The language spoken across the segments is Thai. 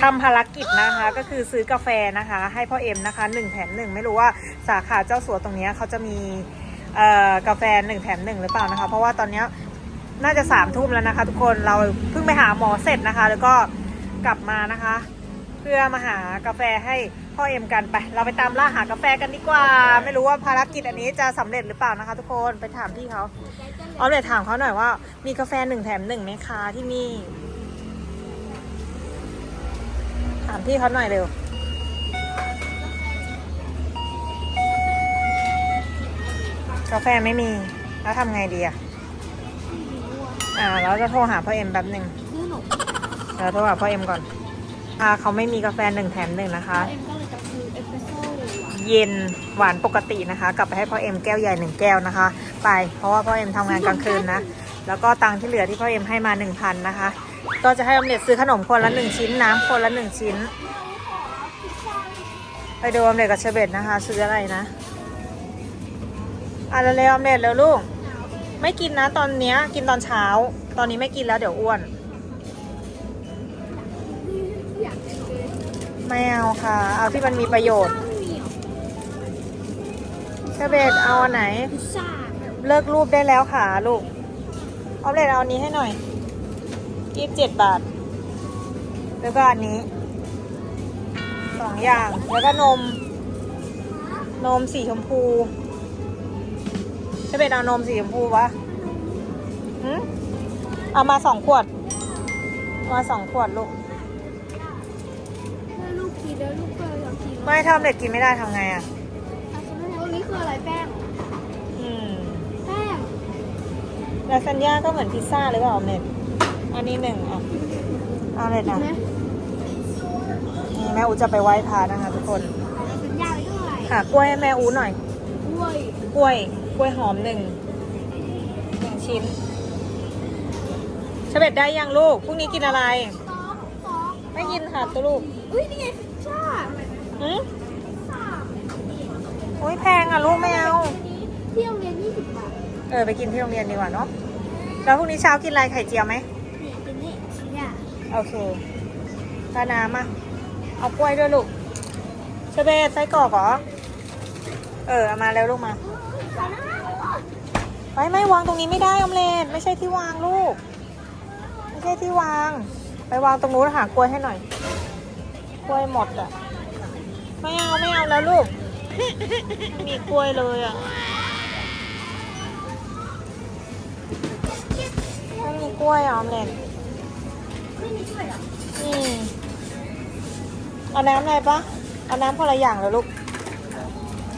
ทำภารกิจนะคะ ก็คือซื้อกาแฟนะคะ ให้พ่อเอ็มนะคะหนึ่งแถมหนึ่งไม่รู้ว่าสาขาเจ้าสัวตรงเนี้ยเขาจะมีเอ่อกาแฟหนึ่งแถมหนึ่งหรือเปล่านะคะ เพราะว่าตอนเนี้ยน่าจะสามทุ่มแล้วนะคะ ทุกคนเราเพิ่งไปหาหมอเสร็จนะคะ แล้วก็กลับมานะคะ เพื่อมาหากาแฟให้พ่อเอ็มกันไป เราไปตามล่าหากาแฟกันดีกว่า ไม่รู้ว่าภารกิจอันนี้จะสำเร็จหรือเปล่านะคะ ทุกคนไปถามพี่เขาเอาเลยถามเขาหน่อยว่า มีกาแฟหนึ่งแถมหนึ่งไหมคะที่นี่ ถามพี่เขาหน่อยเร็ว กาแฟไม่มี แล้วทำไงดีอะ อ่า เราจะโทรหาพ่อเอ็มแป๊บหนึ่งเราโทรหาพ่อเอ็มก่อน อ่า เขาไม่มีกาแฟหนึ่งแถมหนึ่งนะคะเอ็มก็เลยจะซื้อเอสเปรสโซ่หวานเย็นหวานปกตินะคะ กลับไปให้พ่อเอ็มแก้วใหญ่หนึ่งแก้วนะคะ ไป เพราะว่าพ่อเอ็มทำงานกลางคืนนะ แล้วก็ตังค์ที่เหลือที่พ่อเอ็มให้มาหนึ่งพันนะคะ ก็จะให้ออมเล็ตซื้อขนมคนละหนึ่งชิ้นน้ำคนละหนึ่งชิ้น ไปดูออมเล็ตกับเชอร์เบตนะคะ ซื้ออะไรนะอะเร็วๆออมเล็ตเร็วลูกไม่กินนะตอนเนี้ยกินตอนเช้า ตอนนี้ไม่กินแล้วเดี๋ยวอ้วนอยากกินเลยไม่เอาค่ะ เอาที่มันมีประโยชน์ข้าวเหนียวเชอร์เบตเอาอันไหนพิซซ่าเลิกรูปได้แล้วค่ะลูกออมเล็ตเอาอันนี้ให้หน่อย ยี่สิบเจ็ดบาท แล้วก็อันนี้สองอย่าง แล้วก็นม นมสีชมพูจะเป็นเอานมสีชมพูวะหืมเอามาสองขวดเอามาสองขวดลูกถ้าลูกกินแล้วลูกก็อยากกินไม่ถ้าออมเล็ตกินไม่ได้ทำไงอะอาจจะไม่รู้นี่คืออะไรแป้ง อืม แป้งลาซานญ่าก็เหมือนพิซซ่าหรือเปล่าออมเล็ต อันนี้หนึ่งอะเอาเลยกินนะไหมนี่แม่อูจะไปไหว้พระนะคะทุกคนอะไรสัญญาไปด้วยหากล้วยให้แม่อูหน่อย กล้วย กล้วย กล้วยหอมหนึ่งหนึ่งชิ้นเฉเบ็ดได้ยังลูก พรุ่งนี้กินอะไรซอสซอสไม่กินค่ะตัวลูก อุ้ยนี่ไงพิซซ่าหืมพิซซ่าโอ้ยแพงอะลูกไม่เอาอันนี้ที่โรงเรียนยี่สิบบาท เออไปกินที่โรงเรียนดีกว่าเนาะ แล้วพรุ่งนี้เช้ากินอะไรไข่เจียวไหมนี่กินนี่เนี่ย โอเคกาน้ำอะเอากล้วยด้วยลูกเฉเบ็ดไส้กรอกเหรอ เออเอามาแล้วลูกมา ไม่ไม่วางตรงนี้ไม่ได้อมเล็ตไม่ใช่ที่วางลูก ไม่ใช่ที่วาง ไปวางตรงนู้นหากล้วยให้หน่อย กล้วยหมดอะ ไม่เอาไม่เอาแล้วลูก มีกล้วยเลยอะไม่มีกล้วยอมเล็ต ไม่มีช่วยเหรออืมเอาน้ำอะไรปะเอาน้ำคนละอย่างเลยลูก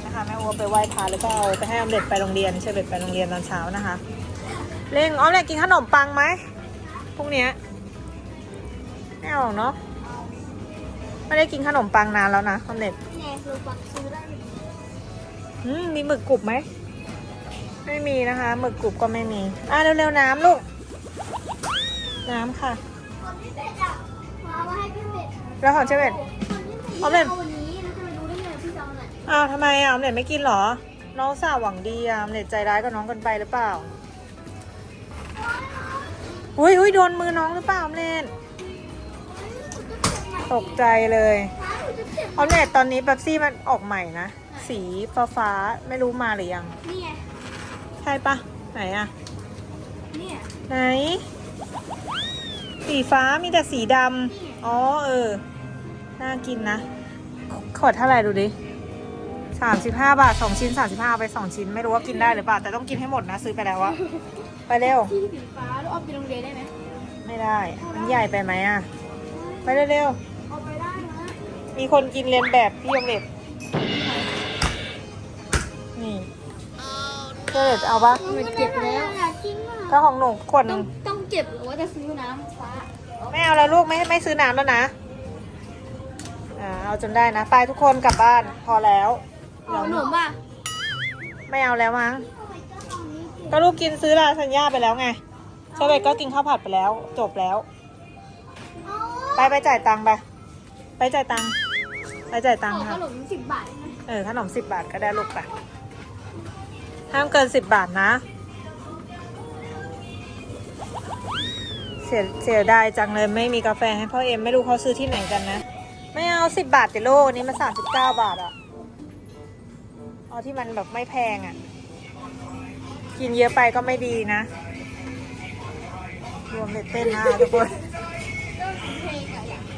นะคะแม่โอวไปไหว้พระแล้วก็เอาไปให้ออมเล็ตไปโรงเรียนเชอร์เบ็ดไปโรงเรียนตอนเช้านะคะเร่งออมเล็ตกินขนมปังไหมพรุ่งเนี้ยไม่เอาหรอกเนาะไม่ได้กินขนมปังนานแล้วนะออมเล็ตแน่คือปักซื้อได้อืมมีหมึกกรุบไหมไม่มีนะคะหมึกกรุบก็ไม่มีอะเร็วๆน้ำลูก น้ำค่ะ คนที่เป็ดอะมาว่าให้พี่เป็ดแล้วของเชอร์เบ็ดคนที่เป็ดเอาเป็ดเอาวันนี้แล้วจะไปดูได้ไงพี่จะเอาไหนอ้าวทำไมอะออมเล็ตไม่กินเหรอ น้องสาวหวังดีอะออมเล็ตใจร้ายกับน้องเกันไปหรือเปล่าอุ้ยอุ้ยโดนมือน้องหรือเปล่าออมเล็ตตกใจเลยออมเล็ตตอนนี้เป๊ปซี่มันออกใหม่นะ สีฟ้าฟ้าๆไม่รู้มาหรือยัง นี่ไงใช่ปะไหนอะ เนี่ยไหน สีฟ้ามีแต่สีดำอ๋อเออ น่ากินนะขวดเท่าไหร่ดูดิสามสิบห้าบาทสองชิ้นสามสิบห้าไปสองชิ้น ไม่รู้ว่ากินได้หรือเปล่า แต่ต้องกินให้หมดนะ ซื้อไปแล้วอะไปเร็ว ที่สีฟ้าแล้วเอาไปโรงเรียนได้ไหมไม่ได้ มันใหญ่ไปไหมอะไปเร็วเอาไปได้นะๆมีคนกินเรียนแบบพี่ยงเล็บนี่ เก็เอาปะมันเก็บแล้วอยากกินมากก็ของหนูขวดหต้อนึ่งงต้องเก็บหรือว่าจะซื้อน้ำฟ้าไม่เอาแล้วลูกไม่ไม่ซื้อน้ำแล้วนะอ่าเอาจนได้นะ ไปทุกคนกลับบ้านพอแล้วเอาขนมป่ะไม่เอาแล้วมั้งก็ลูกกินซื้อลาซานญ่าไปแล้วไงเชเบตก็กินข้าวผัดไปแล้ว จบแล้ว ไปไปจ่ายตังค์ไปไปจ่ายตังค์ไปจ่ายตังค์ขค่ะนมสิบบาทนะเออขนมสิบบาทก็ได้ลูกไป ห้ามเกินสิบบาทนะ เสียเสียดายจังเลยไม่มีกาแฟให้พ่อเอ็มไม่รู้เขาซื้อที่ไหนกันนะ ไม่เอาสิบบาทเจโลนนี้มันสามสิบเก้าบาทอะเอาที่มันแบบไม่แพงอะกินเยอะไปก็ไม่ดีนะ รวมเด็ดเต้นนะทุกคน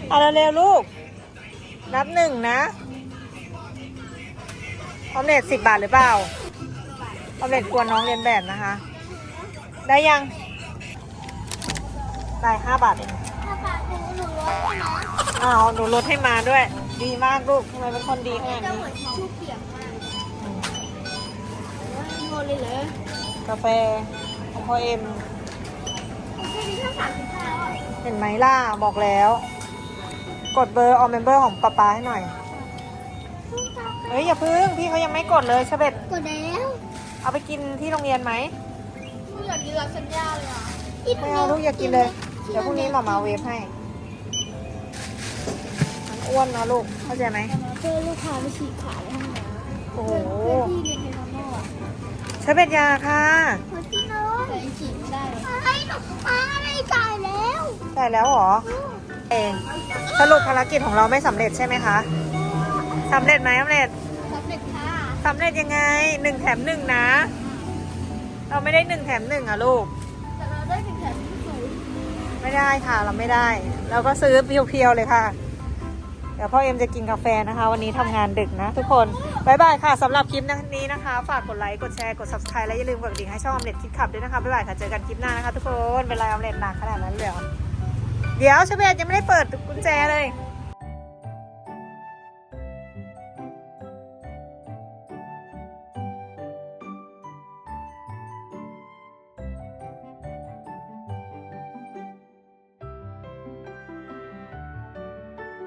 เอาเร็วๆลูก นับหนึ่งนะออมเล็ตสิบบาทหรือเปล่า ออมเล็ตกลัวน้องเรียนแบบนะคะ ได้ยังได้ห้าบาทเองถ้าปากหนูหนูร้อนใช่ไหมอ้าวหนูลดให้มาด้วย ดีมากลูกทำไมเป็นคนดีขนาดจะนี้เหมือนทิชชู่เปียกมากอืมว่าโดนเลยเหรอกาแฟของพ่อเอ็ม แค่นี้แค่สามสิบห้าอะเห็นไหมล่ะ บอกแล้ว กดเบอร์ออมเมมเบอร์ของป๊าป๊าให้หน่อย เฮ้ย อย่าพึ่ง พี่เขายังไม่กดเลยเชเบตกดแล้ว เอาไปกินที่โรงเรียนไหมไม่อยากกินลาซานญ่าเลยอะไม่เอาลูกอย่ากินเลย เดี๋ยวพรุ่งนี้หมามาเวฟให้ มันอ้วนนะลูก เข้าใจไหมเพื่อลูกค้าไปฉีกขาแล้วทำไงโอ้โหเพื่อที่เรียนเทควันโดอะเชเบตยาค่ะขอที่น้องแต่ฉีกไม่ได้ไอ้หนูมาอะไรจ่ายแล้วได้แล้วเหรอเองสรุปภารกิจของเราไม่สำเร็จใช่ไหมคะสำเร็จไหมสำเร็จ สำเร็จค่ะสำเร็จยังไงหนึ่งแถมหนึ่งนะ เราไม่ได้หนึ่งแถมหนึ่งอะลูก แต่เราได้ถึงแถมที่สูงไม่ได้ค่ะเราไม่ได้ เราก็ซื้อเพียวๆเลยค่ะ เดี๋ยวพ่อเอ็มจะกินกาแฟนะคะ วันนี้ทำงานดึกนะทุกคนบายบายค่ะสำหรับคลิปนี้นะคะ ฝากกดไลค์ กดแชร์ กด subscribe และอย่าลืมกดกระดิ่งให้ช่องออมเล็ตคิดขับด้วยนะคะบายบายค่ะ เจอกันคลิปหน้านะคะทุกคนเป็นไรออมเล็ตหนักขนาดนั้นเลยเหรอเดี๋ยวเชเบตยังไม่ได้เปิดกุญแจเลย